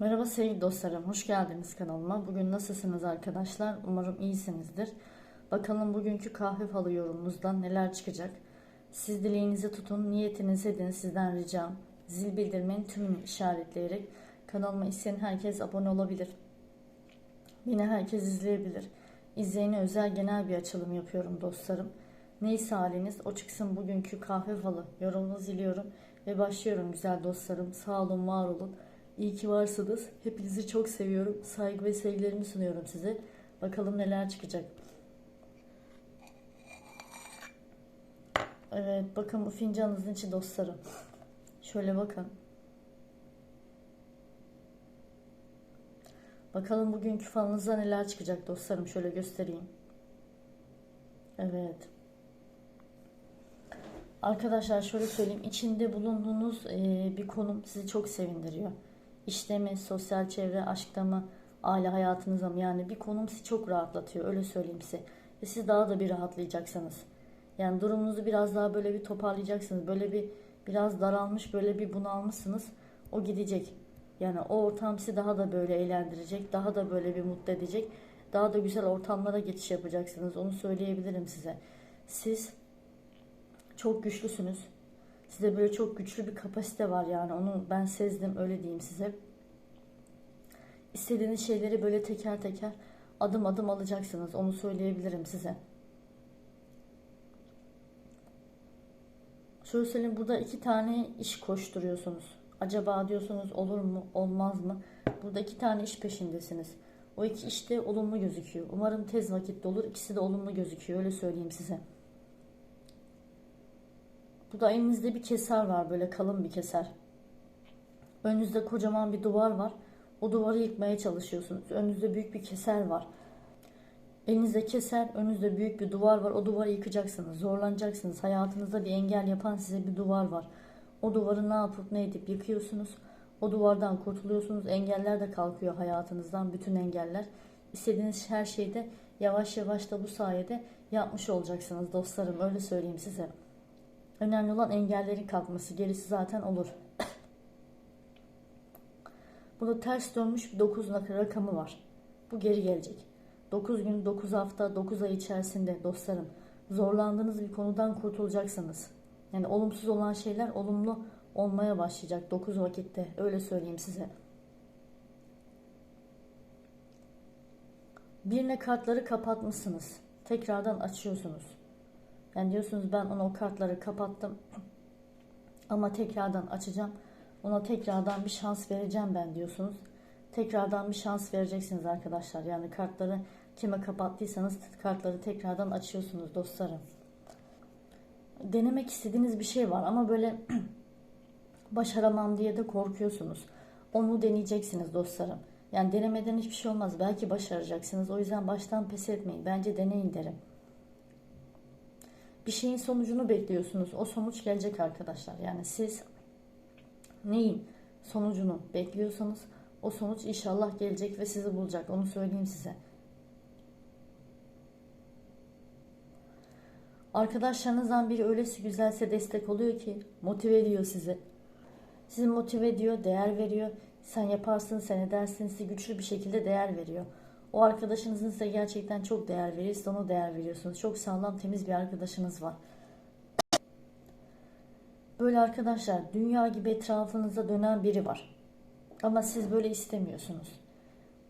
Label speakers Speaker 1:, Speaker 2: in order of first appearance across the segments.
Speaker 1: Merhaba sevgili dostlarım, hoş geldiniz kanalıma. Bugün nasılsınız arkadaşlar? Umarım iyisinizdir. Bakalım bugünkü kahve falı yorumunuzdan neler çıkacak? Siz dileğinizi tutun, niyetinizi edin sizden ricam. Zil bildirimini tümünü işaretleyerek kanalıma isteyen herkes abone olabilir. Yine herkes izleyebilir. İzleyene özel genel bir açılım yapıyorum dostlarım. Neyse haliniz o çıksın bugünkü kahve falı yorumunuzu diliyorum. Ve başlıyorum güzel dostlarım. Sağ olun, var olun. İyi ki varsınız. Hepinizi çok seviyorum. Saygı ve sevgilerimi sunuyorum size. Bakalım neler çıkacak. Evet bakın bu fincanınızın içi dostlarım. Şöyle bakın. Bakalım bugünkü falınızda neler çıkacak dostlarım. Şöyle göstereyim. Evet. Arkadaşlar şöyle söyleyeyim. İçinde bulunduğunuz bir konum sizi çok sevindiriyor. İşte mi, sosyal çevre, aşkta mı, aile hayatınızda mı? Yani bir konum sizi çok rahatlatıyor. Öyle söyleyeyim size. Ve siz daha da bir rahatlayacaksınız. Yani durumunuzu biraz daha böyle bir toparlayacaksınız. Böyle bir biraz daralmış, böyle bir bunalmışsınız. O gidecek. Yani o ortam sizi daha da böyle eğlendirecek. Daha da böyle bir mutlu edecek. Daha da güzel ortamlara geçiş yapacaksınız. Onu söyleyebilirim size. Siz çok güçlüsünüz. Size böyle çok güçlü bir kapasite var yani onu ben sezdim öyle diyeyim size. İstediğiniz şeyleri böyle teker teker adım adım alacaksınız. Onu söyleyebilirim size. Şöyle burada iki tane iş koşturuyorsunuz. Acaba diyorsunuz olur mu olmaz mı? Burada iki tane iş peşindesiniz. O iki işte olumlu gözüküyor. Umarım tez vakitte olur. İkisi de olumlu gözüküyor. Öyle söyleyeyim size. Bu da elinizde bir keser var böyle kalın bir keser. Önünüzde kocaman bir duvar var. O duvarı yıkmaya çalışıyorsunuz. Önünüzde büyük bir keser var. Elinizde keser, önünüzde büyük bir duvar var. O duvarı yıkacaksınız, zorlanacaksınız. Hayatınızda bir engel yapan size bir duvar var. O duvarı ne yapıp ne edip yıkıyorsunuz. O duvardan kurtuluyorsunuz. Engeller de kalkıyor hayatınızdan, bütün engeller. İstediğiniz her şeyde yavaş yavaş da bu sayede yapmış olacaksınız dostlarım. Öyle söyleyeyim size. Önemli olan engellerin kalkması. Gerisi zaten olur. Burada ters dönmüş bir 9 rakamı var. Bu geri gelecek. 9 gün, 9 hafta, 9 ay içerisinde dostlarım zorlandığınız bir konudan kurtulacaksınız. Yani olumsuz olan şeyler olumlu olmaya başlayacak 9 vakitte. Öyle söyleyeyim size. Birine kartları kapatmışsınız. Tekrardan açıyorsunuz. Yani diyorsunuz ben ona o kartları kapattım. Ama tekrardan açacağım. Ona tekrardan bir şans vereceğim ben diyorsunuz. Tekrardan bir şans vereceksiniz arkadaşlar. Yani kartları kime kapattıysanız kartları tekrardan açıyorsunuz dostlarım. Denemek istediğiniz bir şey var ama böyle başaramam diye de korkuyorsunuz. Onu deneyeceksiniz dostlarım. Yani denemeden hiçbir şey olmaz. Belki başaracaksınız. O yüzden baştan pes etmeyin. Bence deneyin derim. Bir şeyin sonucunu bekliyorsunuz. O sonuç gelecek arkadaşlar. Yani siz neyin sonucunu bekliyorsanız o sonuç inşallah gelecek ve sizi bulacak. Onu söyleyeyim size. Arkadaşlarınızdan biri öylesi güzelse destek oluyor ki motive ediyor sizi. Sizi motive ediyor, değer veriyor. Sen yaparsın, sen edersin, size güçlü bir şekilde değer veriyor. O arkadaşınızın size gerçekten çok değer veriyor. Siz ona değer veriyorsunuz. Çok sağlam, temiz bir arkadaşınız var. Böyle arkadaşlar dünya gibi etrafınızda dönen biri var. Ama siz böyle istemiyorsunuz.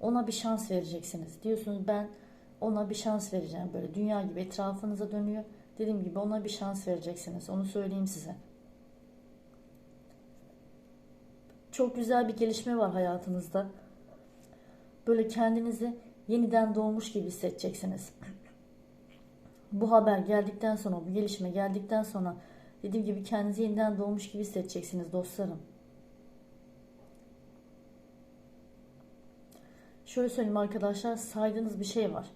Speaker 1: Ona bir şans vereceksiniz. Diyorsunuz ben ona bir şans vereceğim. Böyle dünya gibi etrafınıza dönüyor. Dediğim gibi ona bir şans vereceksiniz. Onu söyleyeyim size. Çok güzel bir gelişme var hayatınızda. Böyle kendinizi yeniden doğmuş gibi hissedeceksiniz. Bu haber geldikten sonra, bu gelişme geldikten sonra dediğim gibi kendinizi yeniden doğmuş gibi hissedeceksiniz dostlarım. Şöyle söyleyeyim arkadaşlar saydığınız bir şey var.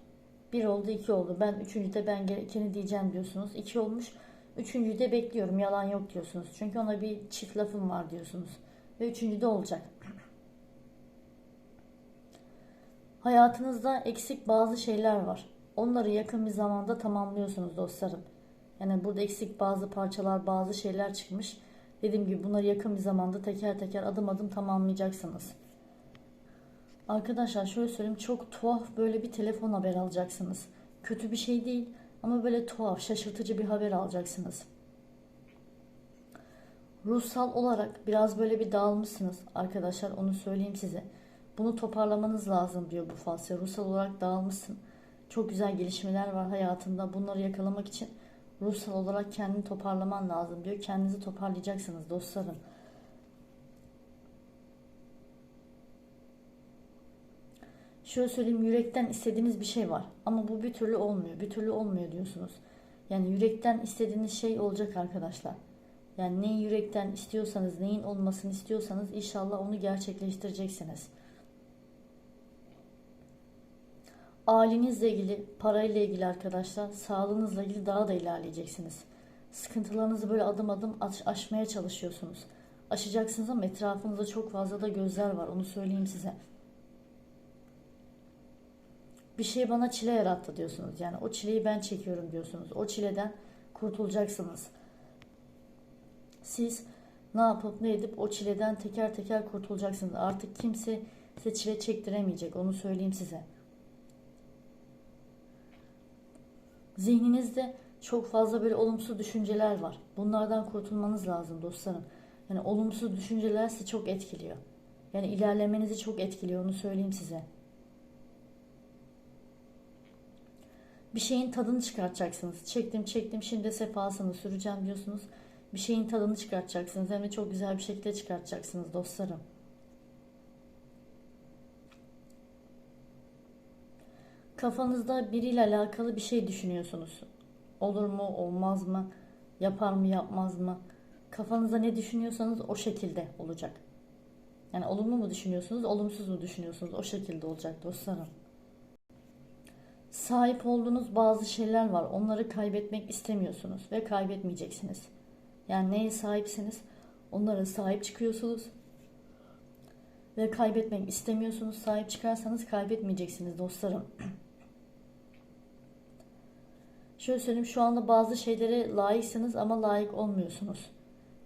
Speaker 1: Bir oldu iki oldu. Ben üçüncüde ben gerekeni diyeceğim diyorsunuz. İki olmuş. Üçüncüyü de bekliyorum. Yalan yok diyorsunuz. Çünkü ona bir çift lafım var diyorsunuz. Ve üçüncüde olacak. Hayatınızda eksik bazı şeyler var. Onları yakın bir zamanda tamamlıyorsunuz dostlarım. Yani burada eksik bazı parçalar, bazı şeyler çıkmış. Dediğim gibi bunları yakın bir zamanda teker teker adım adım tamamlayacaksınız. Arkadaşlar şöyle söyleyeyim çok tuhaf böyle bir telefon haber alacaksınız. Kötü bir şey değil ama böyle tuhaf, şaşırtıcı bir haber alacaksınız. Ruhsal olarak biraz böyle bir dağılmışsınız arkadaşlar onu söyleyeyim size. Bunu toparlamanız lazım diyor bu false. Ruhsal olarak dağılmışsın. Çok güzel gelişmeler var hayatında. Bunları yakalamak için ruhsal olarak kendini toparlaman lazım diyor. Kendinizi toparlayacaksınız dostlarım. Şöyle söyleyeyim yürekten istediğiniz bir şey var ama bu bir türlü olmuyor. Bir türlü olmuyor diyorsunuz. Yani yürekten istediğiniz şey olacak arkadaşlar. Yani neyi yürekten istiyorsanız, neyin olmasını istiyorsanız inşallah onu gerçekleştireceksiniz. Ailenizle ilgili, parayla ilgili arkadaşlar, sağlığınızla ilgili daha da ilerleyeceksiniz. Sıkıntılarınızı böyle adım adım aş- aşmaya çalışıyorsunuz. Aşacaksınız ama etrafınızda çok fazla da gözler var, onu söyleyeyim size. Bir şey bana çile yarattı diyorsunuz. Yani o çileyi ben çekiyorum diyorsunuz. O çileden kurtulacaksınız. Siz ne yapıp ne edip o çileden teker teker kurtulacaksınız. Artık kimse size çile çektiremeyecek. Onu söyleyeyim size. Zihninizde çok fazla böyle olumsuz düşünceler var. Bunlardan kurtulmanız lazım dostlarım. Yani olumsuz düşünceler sizi çok etkiliyor. Yani ilerlemenizi çok etkiliyor. Onu söyleyeyim size. Bir şeyin tadını çıkartacaksınız. Çektim çektim şimdi sefasını süreceğim diyorsunuz. Bir şeyin tadını çıkartacaksınız. Hem de çok güzel bir şekilde çıkartacaksınız dostlarım. Kafanızda biriyle alakalı bir şey düşünüyorsunuz. Olur mu, olmaz mı? Yapar mı, yapmaz mı? Kafanızda ne düşünüyorsanız o şekilde olacak. Yani olumlu mu düşünüyorsunuz, olumsuz mu düşünüyorsunuz? O şekilde olacak dostlarım. Sahip olduğunuz bazı şeyler var. Onları kaybetmek istemiyorsunuz ve kaybetmeyeceksiniz. Yani neye sahipsiniz? Onlara sahip çıkıyorsunuz ve kaybetmek istemiyorsunuz. Sahip çıkarsanız kaybetmeyeceksiniz dostlarım. Şöyle söyleyeyim şu anda bazı şeylere layıksınız ama layık olmuyorsunuz.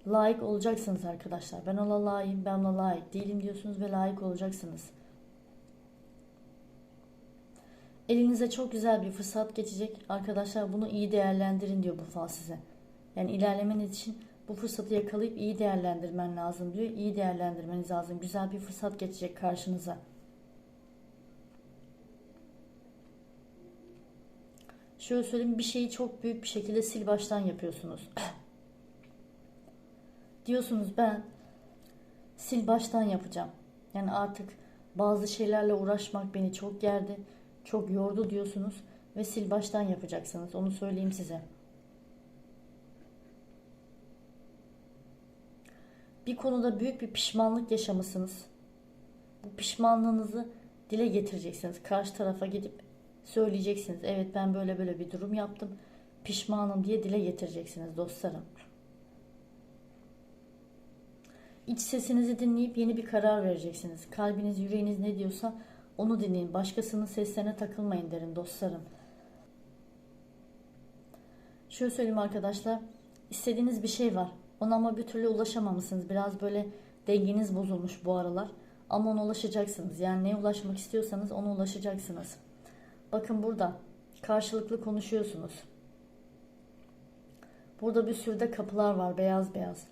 Speaker 1: Layık olacaksınız arkadaşlar. Ben ona layığım, ben ona layık değilim diyorsunuz ve layık olacaksınız. Elinize çok güzel bir fırsat geçecek. Arkadaşlar bunu iyi değerlendirin diyor bu fal size. Yani ilerlemeniz için bu fırsatı yakalayıp iyi değerlendirmen lazım diyor. İyi değerlendirmeniz lazım. Güzel bir fırsat geçecek karşınıza. Şöyle söyleyeyim bir şeyi çok büyük bir şekilde sil baştan yapıyorsunuz. Diyorsunuz ben sil baştan yapacağım. Yani artık bazı şeylerle uğraşmak beni çok gerdi, çok yordu diyorsunuz ve sil baştan yapacaksınız. Onu söyleyeyim size. Bir konuda büyük bir pişmanlık yaşamışsınız. Bu pişmanlığınızı dile getireceksiniz. Karşı tarafa gidip söyleyeceksiniz. Evet ben böyle böyle bir durum yaptım. Pişmanım diye dile getireceksiniz dostlarım. İç sesinizi dinleyip yeni bir karar vereceksiniz. Kalbiniz, yüreğiniz ne diyorsa onu dinleyin. Başkasının seslerine takılmayın derim dostlarım. Şöyle söyleyeyim arkadaşlar. İstediğiniz bir şey var. Ona ama bir türlü ulaşamamışsınız. Biraz böyle dengeniz bozulmuş bu aralar. Ama ona ulaşacaksınız. Yani neye ulaşmak istiyorsanız ona ulaşacaksınız. Bakın burada karşılıklı konuşuyorsunuz. Burada bir sürü de kapılar var beyaz beyaz.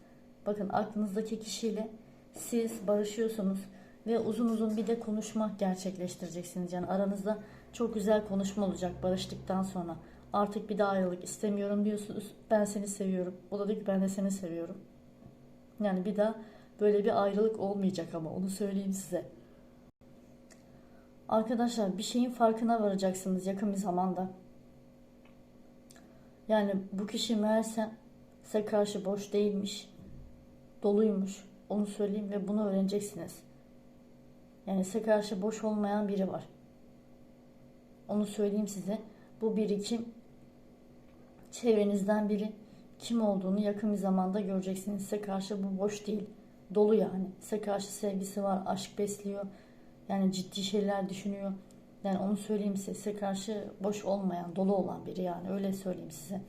Speaker 1: Bakın aklınızdaki kişiyle siz barışıyorsunuz ve uzun uzun bir de konuşma gerçekleştireceksiniz. Yani aranızda çok güzel konuşma olacak barıştıktan sonra. Artık bir daha ayrılık istemiyorum diyorsunuz. Ben seni seviyorum. O da diyor ki ben de seni seviyorum. Yani bir daha böyle bir ayrılık olmayacak ama onu söyleyeyim size. Arkadaşlar bir şeyin farkına varacaksınız yakın bir zamanda. Yani bu kişi meğerse size karşı boş değilmiş, doluymuş. Onu söyleyeyim ve bunu öğreneceksiniz. Yani size karşı boş olmayan biri var. Onu söyleyeyim size. Bu birikim çevrenizden biri kim olduğunu yakın bir zamanda göreceksiniz. Size karşı bu boş değil. Dolu yani. Size karşı sevgisi var, aşk besliyor. Yani ciddi şeyler düşünüyor. Yani onu söyleyeyim size. Size karşı boş olmayan, dolu olan biri yani. Öyle söyleyeyim size.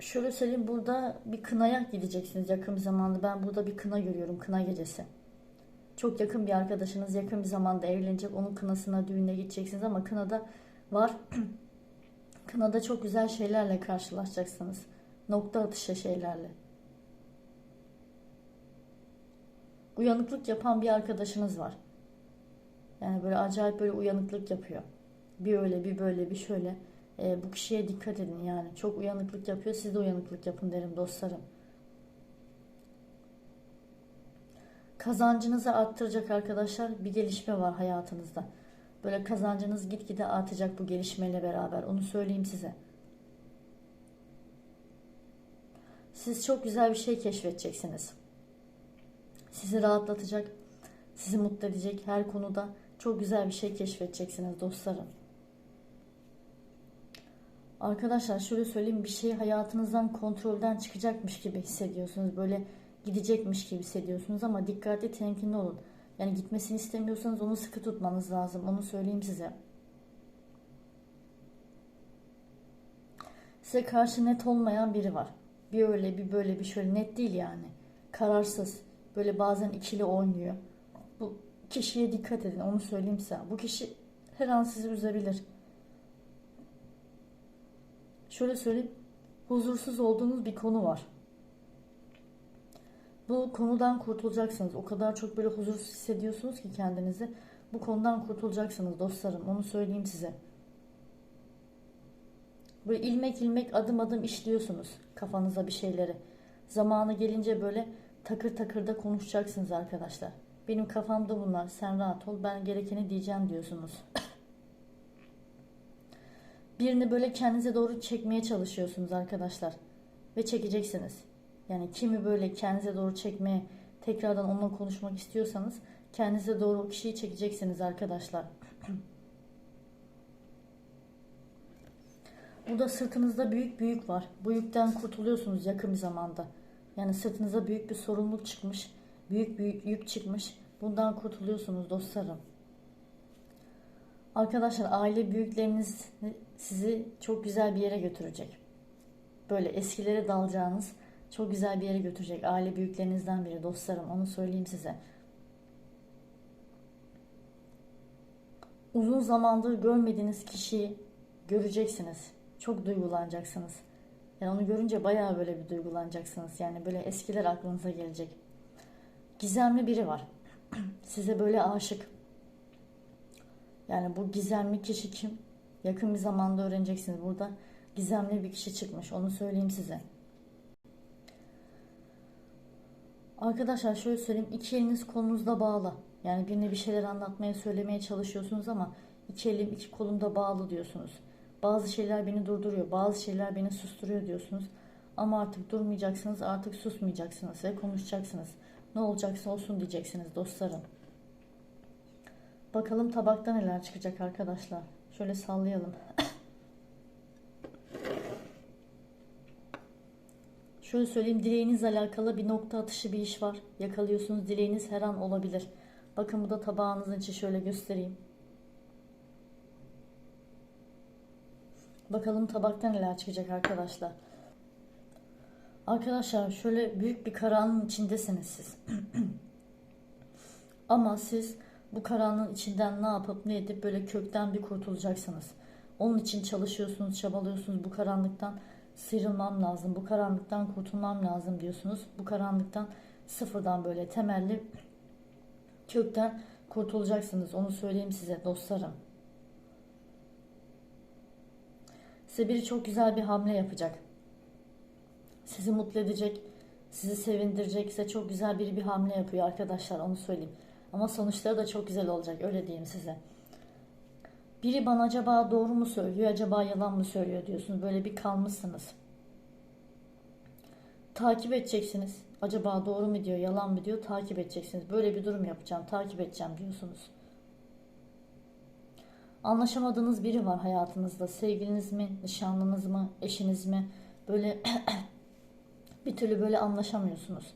Speaker 1: Şöyle söyleyeyim burada bir kınaya gideceksiniz yakın bir zamanda. Ben burada bir kına görüyorum. Kına gecesi. Çok yakın bir arkadaşınız yakın bir zamanda evlenecek. Onun kınasına, düğüne gideceksiniz ama kınada var. kınada çok güzel şeylerle karşılaşacaksınız. Nokta atışı şeylerle. Uyanıklık yapan bir arkadaşınız var. Yani böyle acayip böyle uyanıklık yapıyor. Bir öyle bir böyle bir şöyle. Ee, bu kişiye dikkat edin yani. Çok uyanıklık yapıyor. Siz de uyanıklık yapın derim dostlarım. Kazancınızı arttıracak arkadaşlar bir gelişme var hayatınızda. Böyle kazancınız gitgide artacak bu gelişmeyle beraber. Onu söyleyeyim size. Siz çok güzel bir şey keşfedeceksiniz. Sizi rahatlatacak, sizi mutlu edecek her konuda çok güzel bir şey keşfedeceksiniz dostlarım. Arkadaşlar şöyle söyleyeyim bir şey hayatınızdan kontrolden çıkacakmış gibi hissediyorsunuz. Böyle gidecekmiş gibi hissediyorsunuz ama dikkatli temkinli olun. Yani gitmesini istemiyorsanız onu sıkı tutmanız lazım. Onu söyleyeyim size. Size karşı net olmayan biri var. Bir öyle bir böyle bir şöyle net değil yani. Kararsız. Böyle bazen ikili oynuyor. Bu kişiye dikkat edin onu söyleyeyim size. Bu kişi her an sizi üzebilir. Şöyle söyleyeyim. Huzursuz olduğunuz bir konu var. Bu konudan kurtulacaksınız. O kadar çok böyle huzursuz hissediyorsunuz ki kendinizi. Bu konudan kurtulacaksınız dostlarım. Onu söyleyeyim size. Böyle ilmek ilmek adım adım işliyorsunuz kafanıza bir şeyleri. Zamanı gelince böyle takır takır da konuşacaksınız arkadaşlar. Benim kafamda bunlar. Sen rahat ol. Ben gerekeni diyeceğim diyorsunuz. Birini böyle kendinize doğru çekmeye çalışıyorsunuz arkadaşlar. Ve çekeceksiniz. Yani kimi böyle kendinize doğru çekmeye, tekrardan onunla konuşmak istiyorsanız kendinize doğru o kişiyi çekeceksiniz arkadaşlar. Burada sırtınızda büyük büyük var. Bu yükten kurtuluyorsunuz yakın bir zamanda. Yani sırtınıza büyük bir sorumluluk çıkmış. Büyük büyük yük çıkmış. Bundan kurtuluyorsunuz dostlarım. Arkadaşlar aile büyükleriniz sizi çok güzel bir yere götürecek. Böyle eskilere dalacağınız çok güzel bir yere götürecek. Aile büyüklerinizden biri dostlarım onu söyleyeyim size. Uzun zamandır görmediğiniz kişiyi göreceksiniz. Çok duygulanacaksınız. Yani onu görünce bayağı böyle bir duygulanacaksınız. Yani böyle eskiler aklınıza gelecek. Gizemli biri var. Size böyle aşık. Yani bu gizemli kişi kim? Yakın bir zamanda öğreneceksiniz. Burada gizemli bir kişi çıkmış. Onu söyleyeyim size. Arkadaşlar şöyle söyleyeyim. iki eliniz kolunuzda bağlı. Yani birine bir şeyler anlatmaya, söylemeye çalışıyorsunuz ama iki elim iki kolumda bağlı diyorsunuz. Bazı şeyler beni durduruyor, bazı şeyler beni susturuyor diyorsunuz. Ama artık durmayacaksınız, artık susmayacaksınız ve konuşacaksınız. Ne olacaksa olsun diyeceksiniz dostlarım. Bakalım tabakta neler çıkacak arkadaşlar. Şöyle sallayalım. Şöyle söyleyeyim dileğinizle alakalı bir nokta atışı bir iş var. Yakalıyorsunuz dileğiniz her an olabilir. Bakın bu da tabağınızın içi şöyle göstereyim. Bakalım tabakta neler çıkacak arkadaşlar. Arkadaşlar şöyle büyük bir karanlığın içindesiniz siz. Ama siz bu karanlığın içinden ne yapıp ne edip böyle kökten bir kurtulacaksınız. Onun için çalışıyorsunuz, çabalıyorsunuz bu karanlıktan sıyrılmam lazım, bu karanlıktan kurtulmam lazım diyorsunuz. Bu karanlıktan sıfırdan böyle temelli kökten kurtulacaksınız. Onu söyleyeyim size dostlarım. Size biri çok güzel bir hamle yapacak. Sizi mutlu edecek, sizi sevindirecek, size çok güzel biri bir hamle yapıyor arkadaşlar onu söyleyeyim. Ama sonuçları da çok güzel olacak öyle diyeyim size. Biri bana acaba doğru mu söylüyor, acaba yalan mı söylüyor diyorsunuz. Böyle bir kalmışsınız. Takip edeceksiniz. Acaba doğru mu diyor, yalan mı diyor, takip edeceksiniz. Böyle bir durum yapacağım, takip edeceğim diyorsunuz. Anlaşamadığınız biri var hayatınızda. Sevgiliniz mi, nişanlınız mı, eşiniz mi? Böyle bir türlü böyle anlaşamıyorsunuz.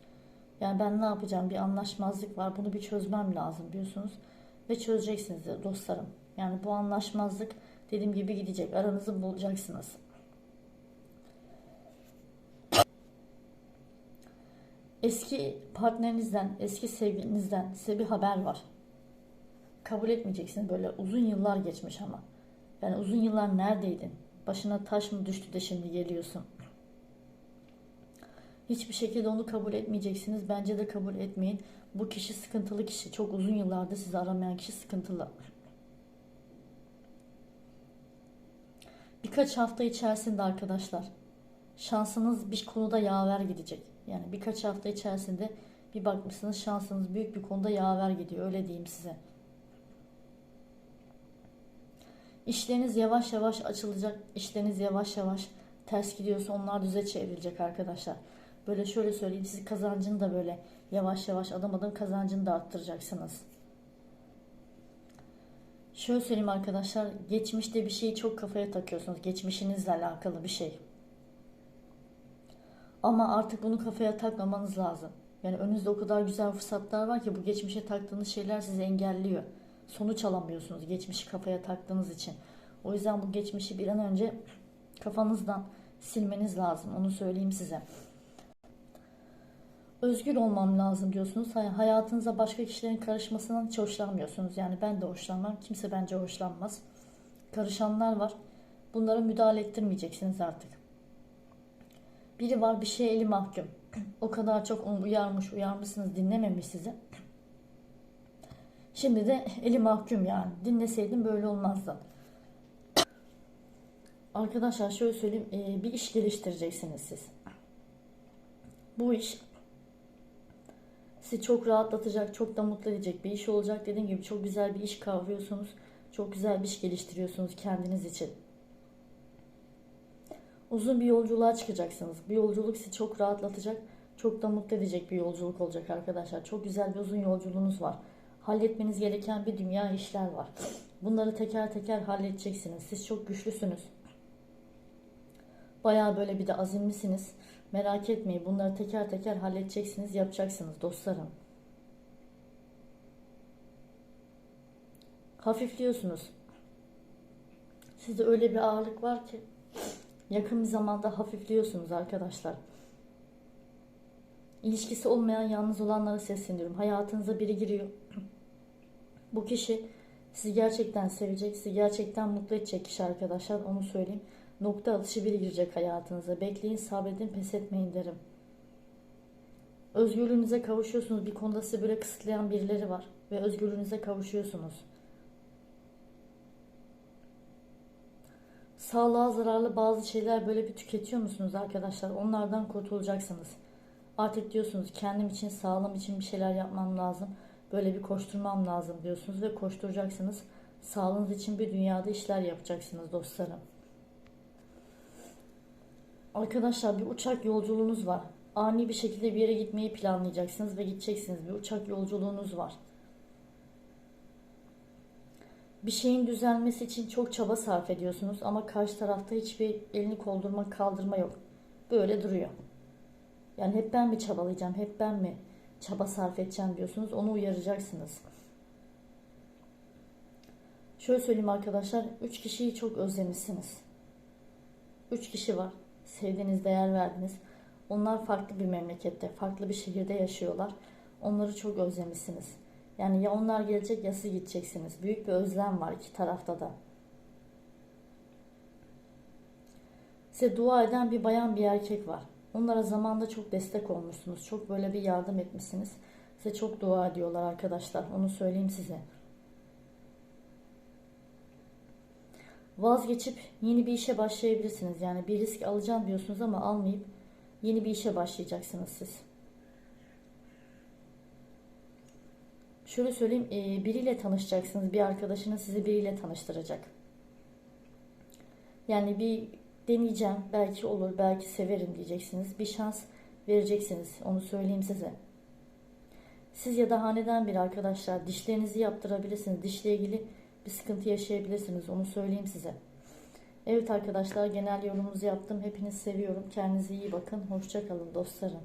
Speaker 1: Yani ben ne yapacağım? Bir anlaşmazlık var. Bunu bir çözmem lazım diyorsunuz. Ve çözeceksiniz de dostlarım. Yani bu anlaşmazlık dediğim gibi gidecek. Aranızı bulacaksınız. Eski partnerinizden, eski sevgilinizden size bir haber var. Kabul etmeyeceksiniz böyle uzun yıllar geçmiş ama. Yani uzun yıllar neredeydin? Başına taş mı düştü de şimdi geliyorsun? Hiçbir şekilde onu kabul etmeyeceksiniz. Bence de kabul etmeyin. Bu kişi sıkıntılı kişi. Çok uzun yıllardır sizi aramayan kişi sıkıntılı. Birkaç hafta içerisinde arkadaşlar şansınız bir konuda yaver gidecek. Yani birkaç hafta içerisinde bir bakmışsınız şansınız büyük bir konuda yaver gidiyor. Öyle diyeyim size. İşleriniz yavaş yavaş açılacak. İşleriniz yavaş yavaş ters gidiyorsa onlar düze çevrilecek arkadaşlar. Böyle şöyle söyleyeyim siz kazancını da böyle yavaş yavaş adım adım kazancını da arttıracaksınız. Şöyle söyleyeyim arkadaşlar geçmişte bir şeyi çok kafaya takıyorsunuz. Geçmişinizle alakalı bir şey. Ama artık bunu kafaya takmamanız lazım. Yani önünüzde o kadar güzel fırsatlar var ki bu geçmişe taktığınız şeyler sizi engelliyor. Sonuç alamıyorsunuz geçmişi kafaya taktığınız için. O yüzden bu geçmişi bir an önce kafanızdan silmeniz lazım. Onu söyleyeyim size. Özgür olmam lazım diyorsunuz. Hayatınıza başka kişilerin karışmasından hiç hoşlanmıyorsunuz. Yani ben de hoşlanmam. Kimse bence hoşlanmaz. Karışanlar var. Bunlara müdahale ettirmeyeceksiniz artık. Biri var bir şey eli mahkum. O kadar çok onu uyarmış uyarmışsınız dinlememiş sizi. Şimdi de eli mahkum yani. Dinleseydim böyle olmazdı. Arkadaşlar şöyle söyleyeyim. E, bir iş geliştireceksiniz siz. Bu iş sizi çok rahatlatacak, çok da mutlu edecek bir iş olacak. Dediğim gibi çok güzel bir iş kavruyorsunuz. Çok güzel bir iş geliştiriyorsunuz kendiniz için. Uzun bir yolculuğa çıkacaksınız. Bu yolculuk sizi çok rahatlatacak, çok da mutlu edecek bir yolculuk olacak arkadaşlar. Çok güzel bir uzun yolculuğunuz var. Halletmeniz gereken bir dünya işler var. Bunları teker teker halledeceksiniz. Siz çok güçlüsünüz. Baya böyle bir de azimlisiniz. Merak etmeyin bunları teker teker halledeceksiniz, yapacaksınız dostlarım. Hafifliyorsunuz. Sizde öyle bir ağırlık var ki yakın bir zamanda hafifliyorsunuz arkadaşlar. İlişkisi olmayan yalnız olanlara sesleniyorum. Hayatınıza biri giriyor. Bu kişi sizi gerçekten sevecek, sizi gerçekten mutlu edecek kişi arkadaşlar. Onu söyleyeyim. Nokta atışı biri girecek hayatınıza. Bekleyin, sabredin, pes etmeyin derim. Özgürlüğünüze kavuşuyorsunuz. Bir konuda sizi böyle kısıtlayan birileri var. Ve özgürlüğünüze kavuşuyorsunuz. Sağlığa zararlı bazı şeyler böyle bir tüketiyor musunuz arkadaşlar? Onlardan kurtulacaksınız. Artık diyorsunuz kendim için, sağlığım için bir şeyler yapmam lazım. Böyle bir koşturmam lazım diyorsunuz ve koşturacaksınız. Sağlığınız için bir dünyada işler yapacaksınız dostlarım. Arkadaşlar bir uçak yolculuğunuz var. Ani bir şekilde bir yere gitmeyi planlayacaksınız ve gideceksiniz. Bir uçak yolculuğunuz var. Bir şeyin düzelmesi için çok çaba sarf ediyorsunuz ama karşı tarafta hiçbir elini koldurma kaldırma yok. Böyle duruyor. Yani hep ben mi çabalayacağım, hep ben mi çaba sarf edeceğim diyorsunuz. Onu uyaracaksınız. Şöyle söyleyeyim arkadaşlar. Üç kişiyi çok özlemişsiniz. Üç kişi var. Sevdiğiniz, değer verdiniz. Onlar farklı bir memlekette, farklı bir şehirde yaşıyorlar. Onları çok özlemişsiniz. Yani ya onlar gelecek ya siz gideceksiniz. Büyük bir özlem var iki tarafta da. Size dua eden bir bayan bir erkek var. Onlara zamanda çok destek olmuşsunuz. Çok böyle bir yardım etmişsiniz. Size çok dua ediyorlar arkadaşlar. Onu söyleyeyim size. Vazgeçip yeni bir işe başlayabilirsiniz. Yani bir risk alacağım diyorsunuz ama almayıp yeni bir işe başlayacaksınız siz. Şöyle söyleyeyim, e, biriyle tanışacaksınız. Bir arkadaşınız sizi biriyle tanıştıracak. Yani bir deneyeceğim, belki olur, belki severim diyeceksiniz. Bir şans vereceksiniz, onu söyleyeyim size. Siz ya da haneden bir arkadaşlar dişlerinizi yaptırabilirsiniz. Dişle ilgili bir sıkıntı yaşayabilirsiniz, onu söyleyeyim size. Evet arkadaşlar genel yorumunuzu yaptım. Hepinizi seviyorum. Kendinize iyi bakın. Hoşçakalın dostlarım.